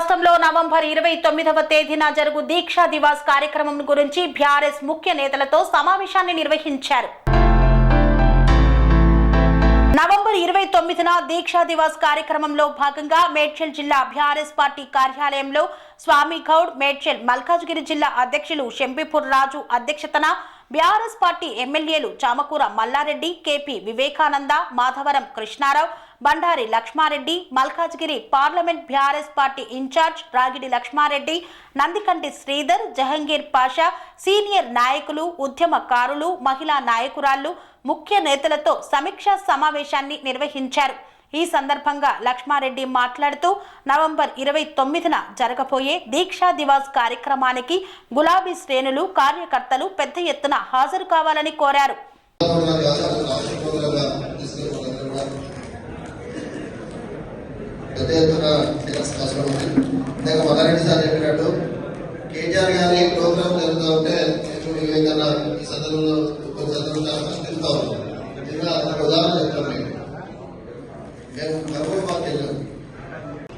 రాష్ట్రంలో నవంబర్ ఇరవై తొమ్మిదవ తేదీన జరుగు దీక్షా దివాస్ కార్యక్రమం గురించి బీఆర్ఎస్ ముఖ్య నేతలతో సమావేశాన్ని నిర్వహించారు. నవంబర్ ఇరవై తొమ్మిదిన దీక్షా దివాస్ కార్యక్రమంలో భాగంగా మేడ్చల్ జిల్లా బీఆర్ఎస్ పార్టీ కార్యాలయంలో స్వామి గౌడ్ మేడ్చల్ మల్కాజ్గిరి జిల్లా అధ్యక్షులు షంపీపూర్ రాజు అధ్యక్షతన బీఆర్ఎస్ పార్టీ ఎమ్మెల్యేలు Chamakura Mallareddy KP Vivekananda Madhavaram Krishnarao Bandari Lakshmareddy Malkajgiri parliament BRS party incharge Ragidi Lakshmareddy Nandikanti Sridhar Jahangir Pasha senior నాయకులు ఉద్యమకారులు మహిళా నాయకురాళ్ళు ముఖ్య నేతలతో సమీక్షా సమావేశాన్ని నిర్వహించారు. ఈ సందర్భంగా లక్ష్మారెడ్డి మాట్లాడుతూ నవంబర్ ఇరవై తొమ్మిదిన జరగబోయే దీక్షా దివాస్ కార్యక్రమానికి గులాబీ శ్రేణులు కార్యకర్తలు పెద్ద ఎత్తున హాజరు కావాలని కోరారు. పెద్ద ఎత్తున అవసరం ఉంది. ఇందాక మల్లారెడ్డి సార్ చెప్పినట్టు కేటీఆర్ గారి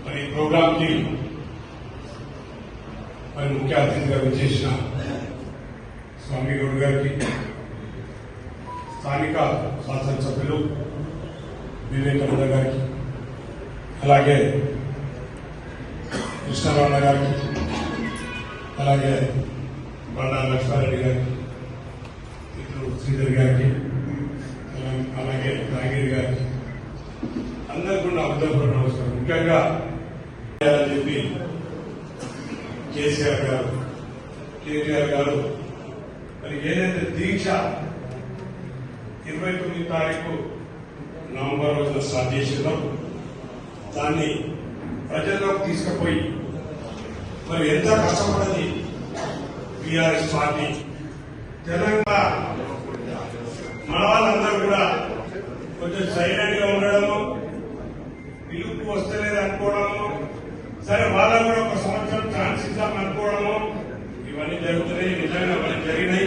మరి ఈ ప్రోగ్రామ్ కి మరి ముఖ్య అతిథిగా విచ్చేసిన స్వామి గౌడ్ గారికి స్థానిక శాసనసభ్యులు వివేకానంద గారికి అలాగే కృష్ణారావు గారికి అలాగే బండా లక్ష్మారెడ్డి గారికి ఇతరు శ్రీధర్ గారికి అలా- అలాగే నాగిరి గారికి అందరికీ కూడా హృదయపూర్వక నమస్కారం. ముఖ్యంగా చెప్పి కేసీఆర్ గారు కేటీఆర్ గారు మరి ఏదైతే దీక్ష ఇరవై తొమ్మిది తారీఖు నవంబర్ రోజున స్టార్ట్ చేసిందో దాన్ని ప్రజల్లోకి తీసుకుపోయి మరి ఎంత కష్టపడది బీఆర్ఎస్ పార్టీ? తెలంగాణ మన వాళ్ళందరూ కూడా కొంచెం సైలెంట్గా ఉండడము పిలుపు వస్తలేదు అనుకోవడము సరే వాళ్ళ కూడా ఒక సంవత్సరం ఛాన్స్ ఇద్దాం అనుకోవడము ఇవన్నీ జరుగుతున్నాయి నిజంగా అవన్నీ జరిగినాయి.